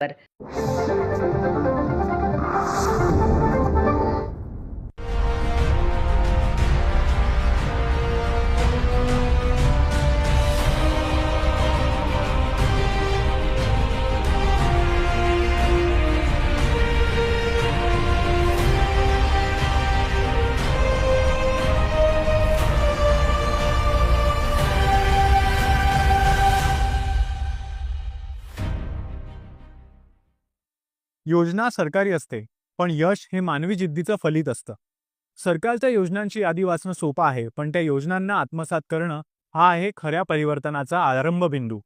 but योजना सरकारी असते पण यश हे मानवी जिद्दीचं फलित असतं. सरकारच्या योजनांची यादी वाचणं सोपं आहे पण त्या योजनांना आत्मसात करणं हा आहे खऱ्या परिवर्तनाचा आरंभ बिंदू.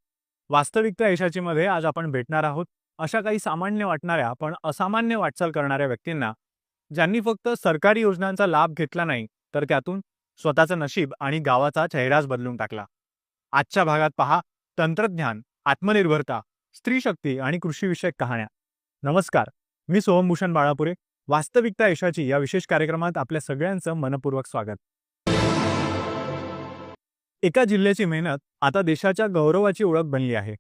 वास्तविकता यशाची मध्ये आज आपण भेटणार आहोत अशा काही सामान्य वाटणाऱ्या पण असामान्य वाटचाल करणाऱ्या व्यक्तींना ज्यांनी फक्त सरकारी योजनांचा लाभ घेतला नाही तर त्यातून स्वतःचं नशीब आणि गावाचा चेहराच बदलून टाकला. आजच्या भागात पहा तंत्रज्ञान आत्मनिर्भरता स्त्रीशक्ती आणि कृषीविषयक कहाण्या. नमस्कार मी सोहमभूषण बाळापुरे. वास्तविकता यशाची या विशेष कार्यक्रमात आपल्या सगळ्यांचं मनपूर्वक स्वागत. एका जिल्ह्याची मेहनत आता देशाच्या गौरवाची ओळख बनली आहे.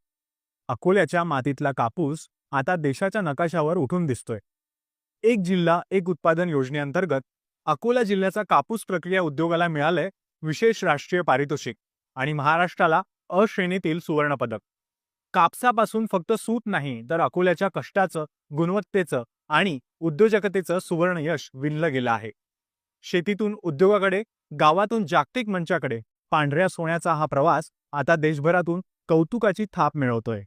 अकोल्याच्या मातीतला कापूस आता देशाच्या नकाशावर उठून दिसतोय. एक जिल्हा एक उत्पादन योजनेअंतर्गत अकोला जिल्ह्याचा कापूस प्रक्रिया उद्योगाला मिळालंय विशेष राष्ट्रीय पारितोषिक आणि महाराष्ट्राला अश्रेणीतील सुवर्णपदक. कापसापासून फक्त सूत नाही तर अकोल्याच्या कष्टाचं गुणवत्तेचं आणि उद्योजकतेचं सुवर्ण यश विणलं गेलं आहे. शेतीतून उद्योगाकडे गावातून जागतिक मंचाकडे पांढऱ्या सोन्याचा हा प्रवास आता देशभरातून कौतुकाची थाप मिळवतोय.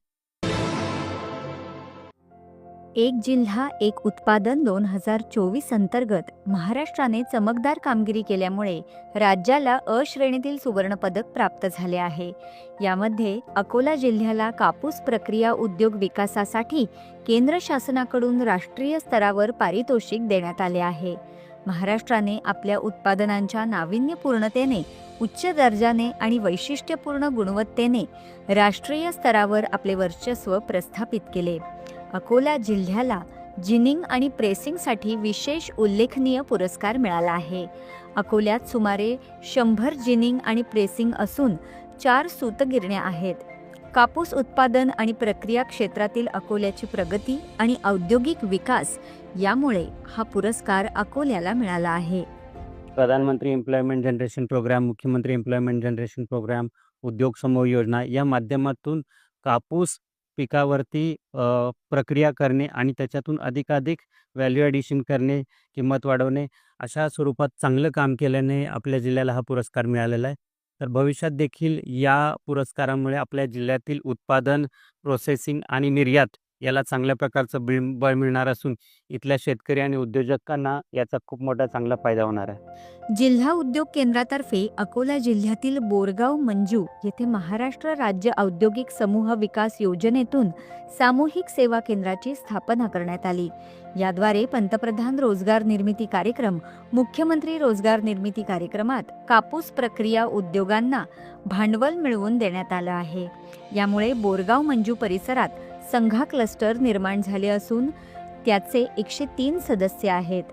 एक जिल्हा एक उत्पादन दोन हजार चोवीस अंतर्गत महाराष्ट्राने चमकदार कामगिरी केल्यामुळे राज्याला अ श्रेणीतील सुवर्णपदक प्राप्त झाले आहे. यामध्ये अकोला जिल्ह्याला कापूस प्रक्रिया उद्योग विकासासाठी केंद्र शासनाकडून राष्ट्रीय स्तरावर पारितोषिक देण्यात आले आहे. महाराष्ट्राने आपल्या उत्पादनांच्या नाविन्यपूर्णतेने उच्च दर्जाने आणि वैशिष्ट्यपूर्ण गुणवत्तेने राष्ट्रीय स्तरावर आपले वर्चस्व प्रस्थापित केले. अकोला जिल्ह्याला जिनिंग आणि प्रेसिंगसाठी विशेष उल्लेखनीय पुरस्कार मिळाला आहे. अकोल्यात सुमारे शंभर जिनिंग आणि प्रेसिंग असून चार सूतगिरण्या आहेत. कापूस उत्पादन आणि प्रक्रिया क्षेत्रातील अकोल्याची प्रगती आणि औद्योगिक विकास यामुळे हा पुरस्कार अकोल्याला मिळाला आहे. प्रधानमंत्री एम्प्लॉयमेंट जनरेशन प्रोग्राम मुख्यमंत्री एम्प्लॉयमेंट जनरेशन प्रोग्राम उद्योग समूह योजना या माध्यमातून कापूस पिकावरती प्रक्रिया करणे आणि त्याच्यातून अधिकाधिक व्हॅल्यू ॲडिशन करणे किंमत वाढवणे अशा स्वरूपात चांगलं काम केल्याने आपल्या जिल्ह्याला हा पुरस्कार मिळालेला आहे. तर भविष्यात देखील या पुरस्कारामुळे आपल्या जिल्ह्यातील उत्पादन प्रोसेसिंग आणि निर्यात याला चांगल्या प्रकारचं बिळ बळ मिळणार असून इथल्या शेतकरी आणि उद्योजकांना याचा खूप मोठा चांगला फायदा होणार आहे. जिल्हा उद्योग केंद्रातर्फे अकोला जिल्ह्यातील बोरगाव मंजू येथे महाराष्ट्र राज्य औद्योगिक समूह विकास योजनेतून सामूहिक सेवा केंद्राची स्थापना करण्यात आली. याद्वारे पंतप्रधान रोजगार निर्मिती कार्यक्रम मुख्यमंत्री रोजगार निर्मिती कार्यक्रमात कापूस प्रक्रिया उद्योगांना भांडवल मिळवून देण्यात आलं आहे. यामुळे बोरगाव मंजू परिसरात संघा क्लस्टर निर्माण झाले असून त्याचे एकशे तीन सदस्य आहेत.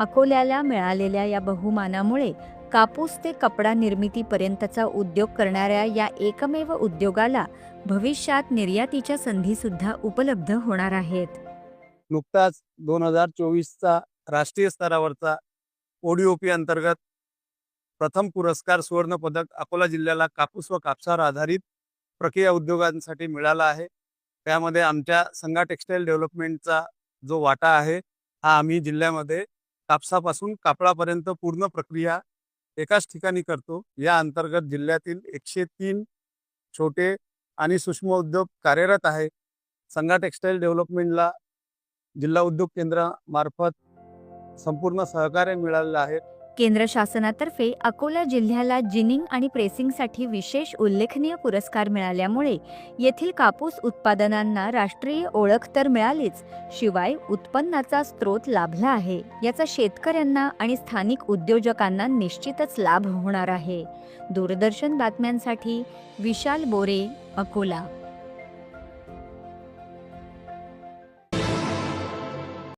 अकोल्याला मिळालेल्या या बहुमानामुळे कापूस ते कपडा निर्मितीपर्यंतचा उद्योग करणाऱ्या या एकमेव उद्योगाला भविष्यात निर्यातीच्या संधी सुद्धा उपलब्ध होणार आहेत. नुकताच दोन हजार चोवीसचा राष्ट्रीय स्तरावरचा ओडीओपी अंतर्गत प्रथम पुरस्कार सुवर्ण पदक अकोला जिल्ह्याला कापूस व कापसावर आधारित प्रक्रिया उद्योगांसाठी मिळाला आहे. त्यामध्ये आमच्या संघा टेक्स्टाईल डेव्हलपमेंटचा जो वाटा आहे हा आम्ही जिल्ह्यामध्ये कापसापासून कापडापर्यंत पूर्ण प्रक्रिया एकाच ठिकाणी करतो. या अंतर्गत जिल्ह्यातील एकशे तीन छोटे आणि सूक्ष्म उद्योग कार्यरत आहे. संघा टेक्स्टाईल डेव्हलपमेंटला जिल्हा उद्योग केंद्रामार्फत संपूर्ण सहकार्य मिळालेलं आहे. केंद्र शासनातर्फे अकोला जिल्ह्याला जिनिंग आणि प्रेसिंगसाठी विशेष उल्लेखनीय पुरस्कार मिळाल्यामुळे येथील कापूस उत्पादनांना राष्ट्रीय ओळख तर मिळालीच शिवाय उत्पन्नाचा स्रोत लाभला आहे. याचा शेतकऱ्यांना आणि स्थानिक उद्योजकांना निश्चितच लाभ होणार आहे. दूरदर्शन बातम्यांसाठी विशाल बोरे अकोला.